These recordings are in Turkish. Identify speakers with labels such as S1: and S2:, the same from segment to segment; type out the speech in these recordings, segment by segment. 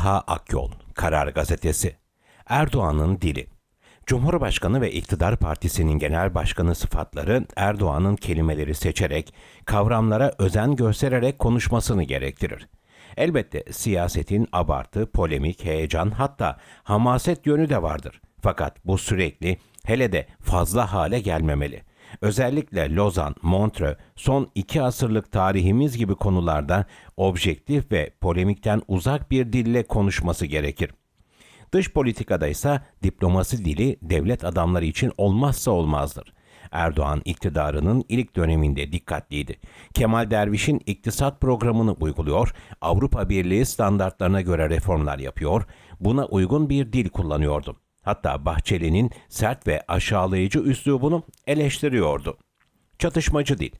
S1: Taha Akyol, Karar Gazetesi. Erdoğan'ın dili. Cumhurbaşkanı ve iktidar partisinin genel başkanı sıfatları Erdoğan'ın kelimeleri seçerek, kavramlara özen göstererek konuşmasını gerektirir. Elbette siyasetin abartı, polemik, heyecan hatta hamaset yönü de vardır. Fakat bu sürekli hele de fazla hale gelmemeli. Özellikle Lozan, Montreux, son iki asırlık tarihimiz gibi konularda objektif ve polemikten uzak bir dille konuşması gerekir. Dış politikada ise diplomasi dili devlet adamları için olmazsa olmazdır. Erdoğan iktidarının ilk döneminde dikkatliydi. Kemal Derviş'in iktisat programını uyguluyor, Avrupa Birliği standartlarına göre reformlar yapıyor, buna uygun bir dil kullanıyordu. Hatta Bahçeli'nin sert ve aşağılayıcı üslubunu eleştiriyordu. Çatışmacı dil.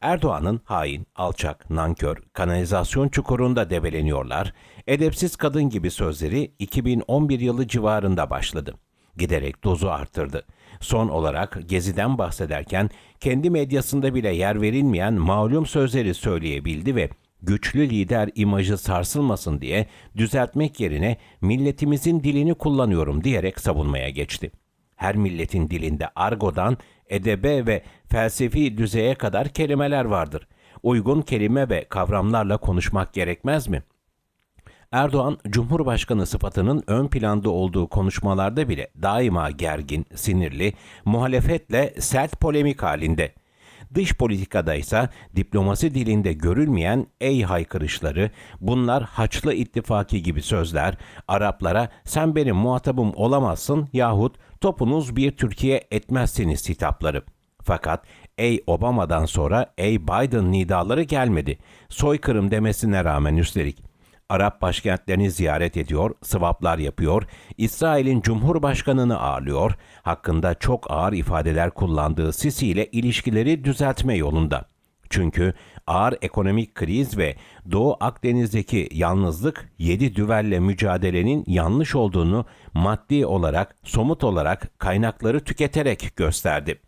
S1: Erdoğan'ın hain, alçak, nankör, kanalizasyon çukurunda debeleniyorlar, edepsiz kadın gibi sözleri 2011 yılı civarında başladı. Giderek dozu arttırdı. Son olarak Gezi'den bahsederken kendi medyasında bile yer verilmeyen malum sözleri söyleyebildi ve güçlü lider imajı sarsılmasın diye düzeltmek yerine milletimizin dilini kullanıyorum diyerek savunmaya geçti. Her milletin dilinde argodan edebe ve felsefi düzeye kadar kelimeler vardır. Uygun kelime ve kavramlarla konuşmak gerekmez mi? Erdoğan, Cumhurbaşkanı sıfatının ön planda olduğu konuşmalarda bile daima gergin, sinirli, muhalefetle sert polemik halinde. Dış politikada ise diplomasi dilinde görülmeyen ey haykırışları, bunlar Haçlı ittifaki gibi sözler, Araplara sen benim muhatabım olamazsın yahut topunuz bir Türkiye etmezsiniz hitapları. Fakat ey Obama'dan sonra ey Biden nidaları gelmedi. Soykırım demesine rağmen üstelik. Arap başkentlerini ziyaret ediyor, sıvaplar yapıyor, İsrail'in Cumhurbaşkanını ağırlıyor, hakkında çok ağır ifadeler kullandığı Sisi ile ilişkileri düzeltme yolunda. Çünkü ağır ekonomik kriz ve Doğu Akdeniz'deki yalnızlık yedi düvelle mücadelenin yanlış olduğunu maddi olarak, somut olarak kaynakları tüketerek gösterdi.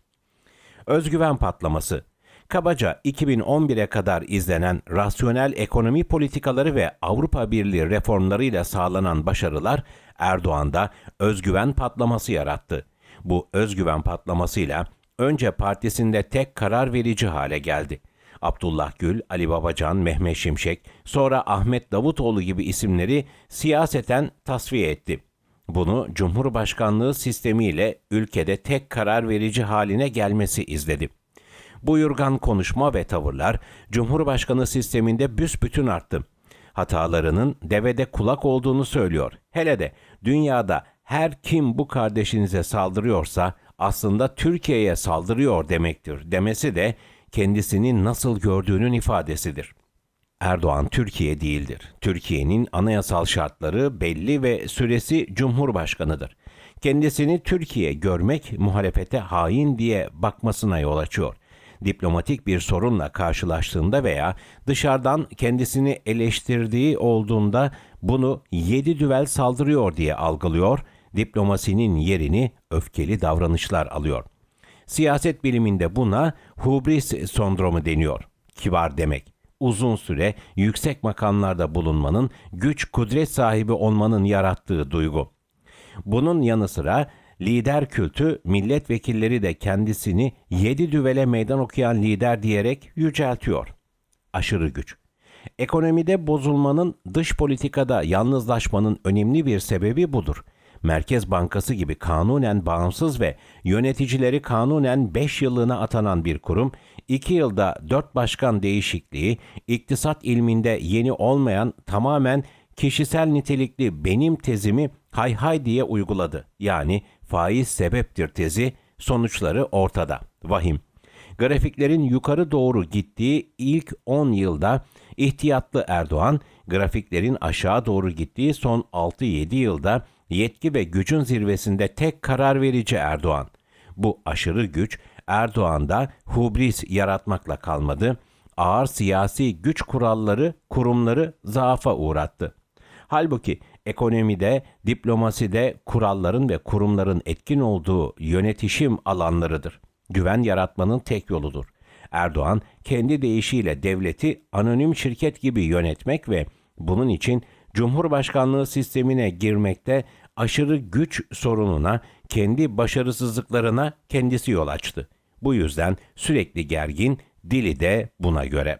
S1: Özgüven patlaması Kabaca 2011'e kadar izlenen rasyonel ekonomi politikaları ve Avrupa Birliği reformlarıyla sağlanan başarılar Erdoğan'da özgüven patlaması yarattı. Bu özgüven patlamasıyla önce partisinde tek karar verici hale geldi. Abdullah Gül, Ali Babacan, Mehmet Şimşek, sonra Ahmet Davutoğlu gibi isimleri siyaseten tasfiye etti. Bunu Cumhurbaşkanlığı sistemiyle ülkede tek karar verici haline gelmesi izledi. Buyurgan konuşma ve tavırlar Cumhurbaşkanı sisteminde büsbütün arttı. Hatalarının devede kulak olduğunu söylüyor. Hele de dünyada her kim bu kardeşinize saldırıyorsa aslında Türkiye'ye saldırıyor demektir demesi de kendisini nasıl gördüğünün ifadesidir. Erdoğan Türkiye değildir. Türkiye'nin anayasal şartları belli ve süresi Cumhurbaşkanıdır. Kendisini Türkiye görmek muhalefete hain diye bakmasına yol açıyor diplomatik bir sorunla karşılaştığında veya dışarıdan kendisini eleştirdiği olduğunda bunu yedi düvel saldırıyor diye algılıyor, diplomasinin yerini öfkeli davranışlar alıyor. Siyaset biliminde buna hubris sendromu deniyor. Kibar demek. Uzun süre yüksek makamlarda bulunmanın, güç kudret sahibi olmanın yarattığı duygu. Bunun yanı sıra lider kültü milletvekilleri de kendisini yedi düvele meydan okuyan lider diyerek yüceltiyor. Aşırı güç. Ekonomide bozulmanın dış politikada yalnızlaşmanın önemli bir sebebi budur. Merkez Bankası gibi kanunen bağımsız ve yöneticileri kanunen 5 yıllığına atanan bir kurum, 2 yılda 4 başkan değişikliği, iktisat ilminde yeni olmayan tamamen kişisel nitelikli benim tezimi hay hay diye uyguladı. Yani faiz sebeptir tezi sonuçları ortada. Vahim. Grafiklerin yukarı doğru gittiği ilk 10 yılda ihtiyatlı Erdoğan, grafiklerin aşağı doğru gittiği son 6-7 yılda yetki ve gücün zirvesinde tek karar verici Erdoğan. Bu aşırı güç Erdoğan'da hubris yaratmakla kalmadı, ağır siyasi güç kuralları, kurumları zaafa uğrattı. Halbuki ekonomide, diplomaside kuralların ve kurumların etkin olduğu yönetişim alanlarıdır. Güven yaratmanın tek yoludur. Erdoğan kendi deyişiyle devleti anonim şirket gibi yönetmek ve bunun için Cumhurbaşkanlığı sistemine girmekte aşırı güç sorununa, kendi başarısızlıklarına kendisi yol açtı. Bu yüzden sürekli gergin, dili de buna göre.